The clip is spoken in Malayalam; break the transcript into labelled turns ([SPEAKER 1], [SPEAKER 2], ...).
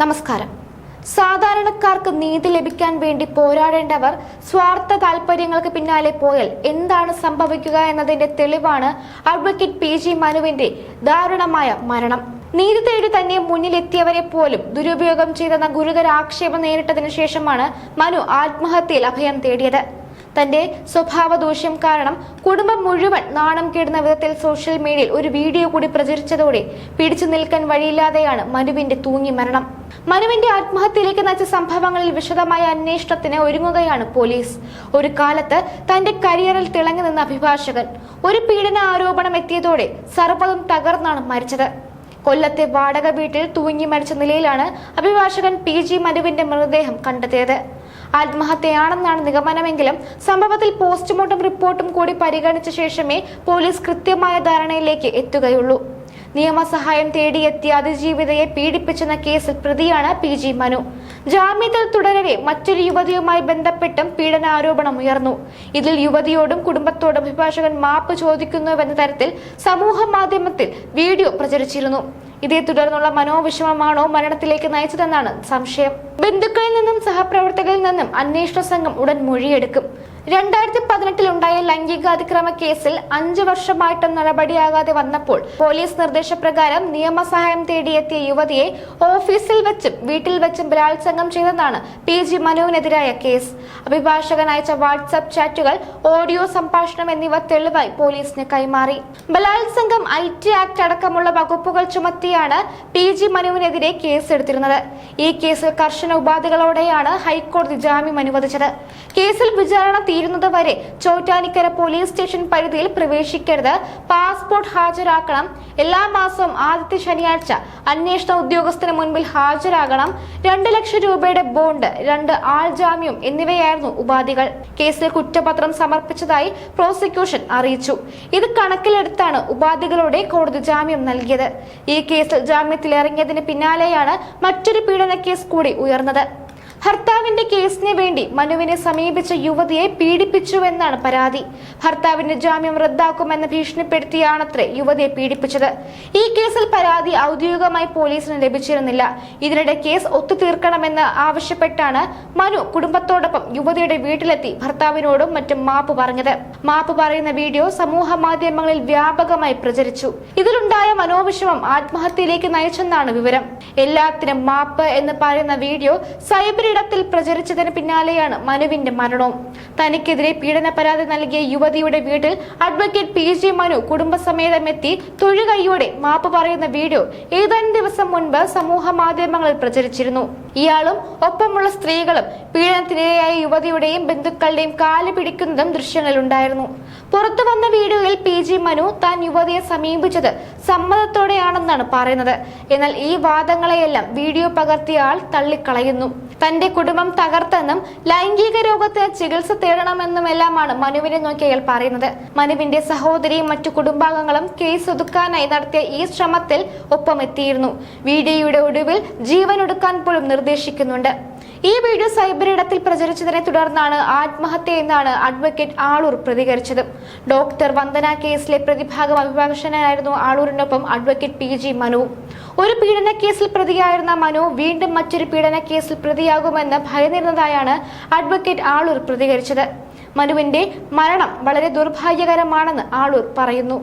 [SPEAKER 1] നമസ്കാരം. സാധാരണക്കാർക്ക് നീതി ലഭിക്കാൻ വേണ്ടി പോരാടേണ്ടവർ സ്വാർത്ഥ താല്പര്യങ്ങൾക്ക് പിന്നാലെ പോയാൽ എന്താണ് സംഭവിക്കുക എന്നതിന്റെ തെളിവാണ് അഡ്വക്കേറ്റ് പി ജി മനുവിന്റെ ദാരുണമായ മരണം. നീതി തേടി തന്നെ മുന്നിലെത്തിയവരെ പോലും ദുരുപയോഗം ചെയ്തെന്ന ഗുരുതര ആക്ഷേപം നേരിട്ടതിനു ശേഷമാണ് മനു ആത്മഹത്യയിൽ അഭയം തേടിയത്. തന്റെ സ്വഭാവ ദൂഷ്യം കാരണം കുടുംബം മുഴുവൻ നാണം കേടുന്ന വിധത്തിൽ സോഷ്യൽ മീഡിയയിൽ ഒരു വീഡിയോ കൂടി പ്രചരിച്ചതോടെ പിടിച്ചു നിൽക്കാൻ വഴിയില്ലാതെയാണ് മനുവിന്റെ തൂങ്ങി മരണം. മനുവിന്റെ ആത്മഹത്യയിലേക്ക് നയിച്ച സംഭവങ്ങളിൽ വിശദമായ അന്വേഷണത്തിന് ഒരുങ്ങുകയാണ് പോലീസ്. ഒരു കാലത്ത് തന്റെ കരിയറിൽ തിളങ്ങി നിന്ന അഭിഭാഷകൻ ഒരു പീഡന ആരോപണം എത്തിയതോടെ സർവതും തകർന്നാണ് മരിച്ചത്. കൊല്ലത്തെ വാടക വീട്ടിൽ തൂങ്ങി മരിച്ച നിലയിലാണ് അഭിഭാഷകൻ പി ജി മനുവിന്റെ മൃതദേഹം കണ്ടെത്തിയത്. ആത്മഹത്യയാണെന്നാണ് നിഗമനമെങ്കിലും സംഭവത്തിൽ പോസ്റ്റ്മോർട്ടം റിപ്പോർട്ടും കൂടി പരിഗണിച്ച ശേഷമേ പോലീസ് കൃത്യമായ ധാരണയിലേക്ക് എത്തുകയുള്ളൂ. നിയമസഹായം തേടിയെത്തിയ അതിജീവിതയെ പീഡിപ്പിച്ചെന്ന കേസിൽ പ്രതിയാണ് പി ജി മനു. ജാമ്യത്തിൽ തുടരവെ മറ്റൊരു യുവതിയുമായി ബന്ധപ്പെട്ടും പീഡനാരോപണം ഉയർന്നു. ഇതിൽ യുവതിയോടും കുടുംബത്തോടും അഭിഭാഷകൻ മാപ്പ് ചോദിക്കുന്നുവെന്ന തരത്തിൽ സമൂഹ മാധ്യമത്തിൽ വീഡിയോ പ്രചരിച്ചിരുന്നു. ഇതേ തുടർന്നുള്ള മനോവിഷമമാണോ മരണത്തിലേക്ക് നയിച്ചതെന്നാണ് സംശയം. ബന്ധുക്കളിൽ നിന്നും സഹപ്രവർത്തകരിൽ നിന്നും അന്വേഷണ സംഘം ഉടൻ മൊഴിയെടുക്കും. രണ്ടായിരത്തി പതിനെട്ടിൽ ഉണ്ടായ ലൈംഗികാതിക്രമ കേസിൽ അഞ്ചു വർഷമായിട്ടും നടപടിയാകാതെ വന്നപ്പോൾ പോലീസ് നിർദ്ദേശപ്രകാരം നിയമസഹായം തേടിയെത്തിയ യുവതിയെ ഓഫീസിൽ വെച്ചും വീട്ടിൽ വെച്ചും ബലാത്സംഗം ചെയ്തെന്നാണ് പി ജി മനുവിനെതിരായ കേസ്. അഭിഭാഷകൻ അയച്ച വാട്സ്ആപ്പ് ചാറ്റുകൾ ഓഡിയോ സംഭാഷണം എന്നിവ തെളിവായി പോലീസിന് കൈമാറി. ബലാത്സംഗം ഐ ടി ആക്ട് അടക്കമുള്ള വകുപ്പുകൾ ചുമത്തിയാണ് പി ജി മനുവിനെതിരെ കേസെടുത്തിരുന്നത്. ഈ കേസിൽ കർശന ഉപാധികളോടെയാണ് ഹൈക്കോടതി ജാമ്യം അനുവദിച്ചത്. കേസിൽ വിചാരണ തീരുന്നത് വരെ ചോറ്റാനിക്കര പോലീസ് സ്റ്റേഷൻ പരിധിയിൽ പ്രവേശിക്കരുത്. പാസ്പോർട്ട് ഹാജരാക്കണം. എല്ലാ മാസവും ആദ്യത്തെ ശനിയാഴ്ച അന്വേഷണ ഉദ്യോഗസ്ഥന് മുൻപിൽ ഹാജരാകണം. രണ്ട് ലക്ഷം രൂപയുടെ ബോണ്ട് രണ്ട് ആൾ ജാമ്യം എന്നിവയായിരുന്നു ഉപാധികൾ. കേസിൽ കുറ്റപത്രം സമർപ്പിച്ചതായി പ്രോസിക്യൂഷൻ അറിയിച്ചു. ഇത് കണക്കിലെടുത്താണ് ഉപാധികളോടെ കോടതി ജാമ്യം നൽകിയത്. ഈ കേസിൽ ജാമ്യത്തിലിറങ്ങിയതിന് പിന്നാലെയാണ് മറ്റൊരു പീഡന കേസ് കൂടി ഉയർന്നത്. ഭർത്താവിന്റെ കേസിന് വേണ്ടി മനുവിനെ സമീപിച്ച യുവതിയെ പീഡിപ്പിച്ചുവെന്നാണ് പരാതി. ഭർത്താവിന്റെ ജാമ്യം റദ്ദാക്കുമെന്ന് ഭീഷണിപ്പെടുത്തിയാണത്രേ യുവതിയെ പീഡിപ്പിച്ചത്. ഈ കേസിൽ പരാതി ഔദ്യോഗികമായി പോലീസിന് ലഭിച്ചിരുന്നില്ല. ഇതിനിടെ കേസ് ഒത്തുതീർക്കണമെന്ന് ആവശ്യപ്പെട്ടാണ് മനു കുടുംബത്തോടൊപ്പം യുവതിയുടെ വീട്ടിലെത്തി ഭർത്താവിനോടും മറ്റും മാപ്പ് പറഞ്ഞത്. മാപ്പ് പറയുന്ന വീഡിയോ സമൂഹ മാധ്യമങ്ങളിൽ വ്യാപകമായി പ്രചരിച്ചു. ഇതിലുണ്ടായ മനോവിഷമം ആത്മഹത്യയിലേക്ക് നയിച്ചെന്നാണ് വിവരം. എല്ലാത്തിനും മാപ്പ് എന്ന് പറയുന്ന വീഡിയോ സൈബർ ഇടത്തിൽ പ്രചരിച്ചതിന് പിന്നാലെയാണ് മനുവിന്റെ മരണവും തനിക്കെതിരെ പീഡന പരാതി നൽകിയ യുവതിയുടെ വീട്ടിൽ അഡ്വക്കേറ്റ് പി ജി മനു കുടുംബസമേതം എത്തി തൊഴുകൈയോടെ മാപ്പ് പറയുന്ന വീഡിയോ ഏതാനും ദിവസം മുൻപ് സമൂഹ മാധ്യമങ്ങളിൽ പ്രചരിച്ചിരുന്നു. ഇയാളും ഒപ്പമുള്ള സ്ത്രീകളും പീഡനത്തിനിരയായ യുവതിയുടെയും ബന്ധുക്കളുടെയും കാൽ പിടിക്കുന്നതും ദൃശ്യങ്ങളിലുണ്ടായിരുന്നു. പുറത്തു വന്ന വീഡിയോയിൽ പി ജി മനു താൻ യുവതിയെ സമീപിച്ചത് സമ്മതത്തോടെയാണെന്നാണ് പറയുന്നത്. എന്നാൽ ഈ വാദങ്ങളെയെല്ലാം വീഡിയോ പകർത്തിയ ആൾ തള്ളിക്കളയുന്നു. തന്റെ കുടുംബം തകർത്തെന്നും ലൈംഗിക രോഗത്തിന് ചികിത്സ തേടണമെന്നും തേടണമെന്നുമെല്ലാമാണ് മനുവിനെ നോക്കി അയാൾ പറയുന്നത്. മനുവിന്റെ സഹോദരിയും മറ്റു കുടുംബാംഗങ്ങളും കേസ് ഒതുക്കാനായി നടത്തിയ ഈ ശ്രമത്തിൽ ഒപ്പമെത്തിയിരുന്നു. വീഡിയോയുടെ ഒടുവിൽ ജീവൻ ഒടുക്കാൻ പോലും നിർദ്ദേശിക്കുന്നുണ്ട്. ഈ വീഡിയോ സൈബർ ഇടത്തിൽ പ്രചരിച്ചതിനെ തുടർന്നാണ് ആത്മഹത്യ എന്നാണ് അഡ്വക്കേറ്റ് ആളൂർ പ്രതികരിച്ചത്. ഡോക്ടർ വന്ദന കേസിലെ പ്രതിഭാഗം അഭിഭാഷകനായിരുന്നു ആളൂരിനൊപ്പം അഡ്വക്കേറ്റ് പി ജി മനു. ഒരു പീഡന കേസിൽ പ്രതിയായിരുന്ന മനു വീണ്ടും മറ്റൊരു പീഡന കേസിൽ പ്രതിയാകുമെന്ന് ഭയന്നിരുന്നതായാണ് അഡ്വക്കേറ്റ് ആളൂർ പ്രതികരിച്ചത്. മനുവിന്റെ മരണം വളരെ ദുർഭാഗ്യകരമാണെന്ന് ആളൂർ പറയുന്നു.